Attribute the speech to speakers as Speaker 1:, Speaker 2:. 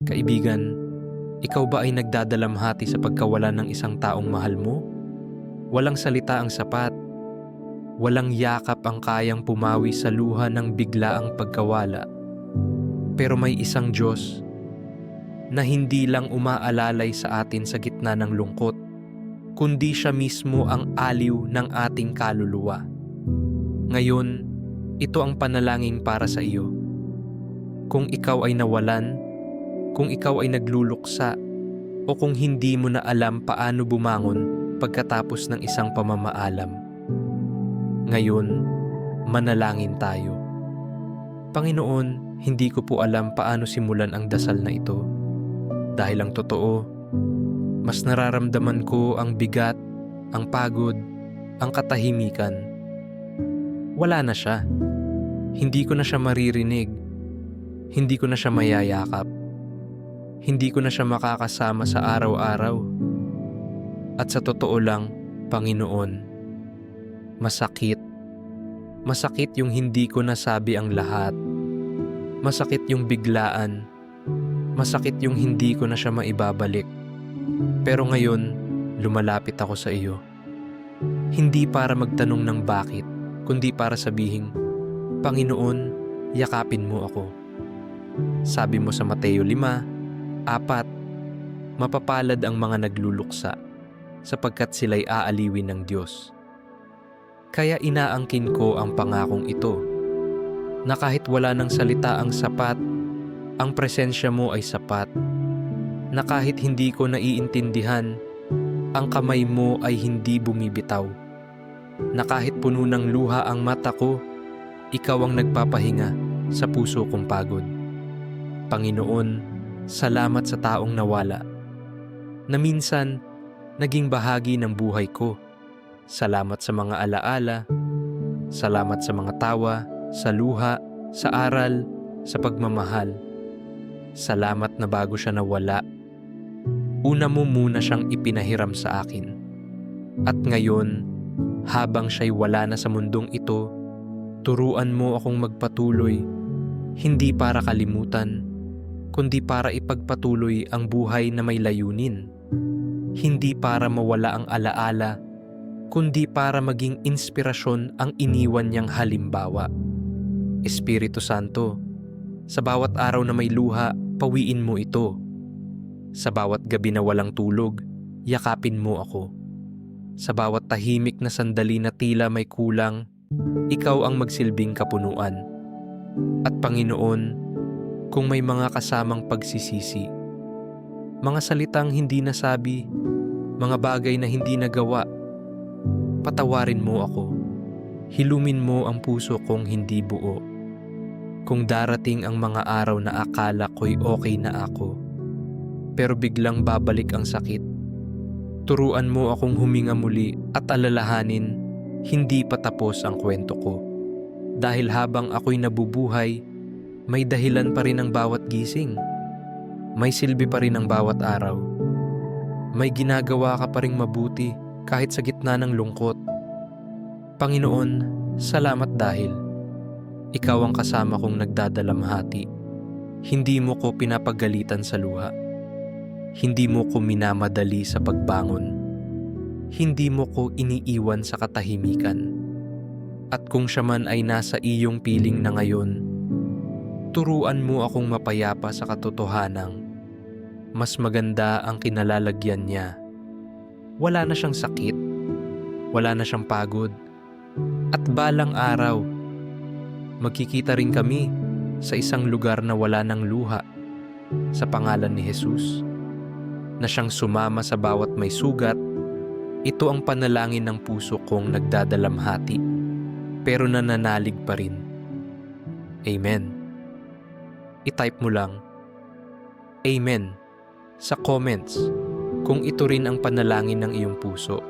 Speaker 1: Kaibigan, ikaw ba ay nagdadalamhati sa pagkawala ng isang taong mahal mo? Walang salita ang sapat. Walang yakap ang kayang pumawi sa luha ng biglaang pagkawala. Pero may isang Diyos na hindi lang umaalalay sa atin sa gitna ng lungkot, kundi siya mismo ang aliw ng ating kaluluwa. Ngayon, ito ang panalangin para sa iyo. Kung ikaw ay nawalan, kung ikaw ay nagluluksa, o kung hindi mo na alam paano bumangon pagkatapos ng isang pamamaalam. Ngayon, manalangin tayo. Panginoon, hindi ko po alam paano simulan ang dasal na ito. Dahil ang totoo, mas nararamdaman ko ang bigat, ang pagod, ang katahimikan. Wala na siya. Hindi ko na siya maririnig. Hindi ko na siya mayayakap. Hindi ko na siya makakasama sa araw-araw. At sa totoo lang, Panginoon, masakit. Masakit yung hindi ko nasabi ang lahat. Masakit yung biglaan. Masakit yung hindi ko na siya maibabalik. Pero ngayon, lumalapit ako sa iyo. Hindi para magtanong ng bakit, kundi para sabihing, Panginoon, yakapin mo ako. Sabi mo sa Mateo 5, apat, mapapalad ang mga nagluluksa sapagkat sila'y aaliwin ng Diyos. Kaya inaangkin ko ang pangakong ito na kahit wala ng salita ang sapat, ang presensya mo ay sapat. Na kahit hindi ko naiintindihan, ang kamay mo ay hindi bumibitaw. Na kahit puno ng luha ang mata ko, ikaw ang nagpapahinga sa puso kong pagod. Panginoon, salamat sa taong nawala. Na minsan, naging bahagi ng buhay ko. Salamat sa mga alaala. Salamat sa mga tawa, sa luha, sa aral, sa pagmamahal. Salamat na bago siya nawala. Una mo muna siyang ipinahiram sa akin. At ngayon, habang siya'y wala na sa mundong ito, turuan mo akong magpatuloy, hindi para kalimutan, kundi para ipagpatuloy ang buhay na may layunin. Hindi para mawala ang alaala, kundi para maging inspirasyon ang iniwan niyang halimbawa. Espiritu Santo, sa bawat araw na may luha, pawiin mo ito. Sa bawat gabi na walang tulog, yakapin mo ako. Sa bawat tahimik na sandali na tila may kulang, ikaw ang magsilbing kapunuan. At Panginoon, kung may mga kasamang pagsisisi, mga salitang hindi nasabi, mga bagay na hindi nagawa, patawarin mo ako. Hilumin mo ang puso kong hindi buo. Kung darating ang mga araw na akala ko'y okay na ako, pero biglang babalik ang sakit, turuan mo akong huminga muli at alalahanin hindi pa tapos ang kwento ko. Dahil habang ako'y nabubuhay, may dahilan pa rin ang bawat gising. May silbi pa rin ang bawat araw. May ginagawa ka pa ring mabuti kahit sa gitna ng lungkot. Panginoon, salamat dahil ikaw ang kasama kong nagdadalamhati. Hindi mo ko pinapagalitan sa luha. Hindi mo ko minamadali sa pagbangon. Hindi mo ko iniiwan sa katahimikan. At kung siya man ay nasa iyong piling na ngayon, turuan mo akong mapayapa sa katotohanang mas maganda ang kinalalagyan niya. Wala na siyang sakit, wala na siyang pagod, at balang araw, magkikita rin kami sa isang lugar na wala ng luha sa pangalan ni Jesus na siyang sumama sa bawat may sugat, ito ang panalangin ng puso kong nagdadalamhati pero nananalig pa rin. Amen. I-type mo lang, Amen, sa comments kung ito rin ang panalangin ng iyong puso.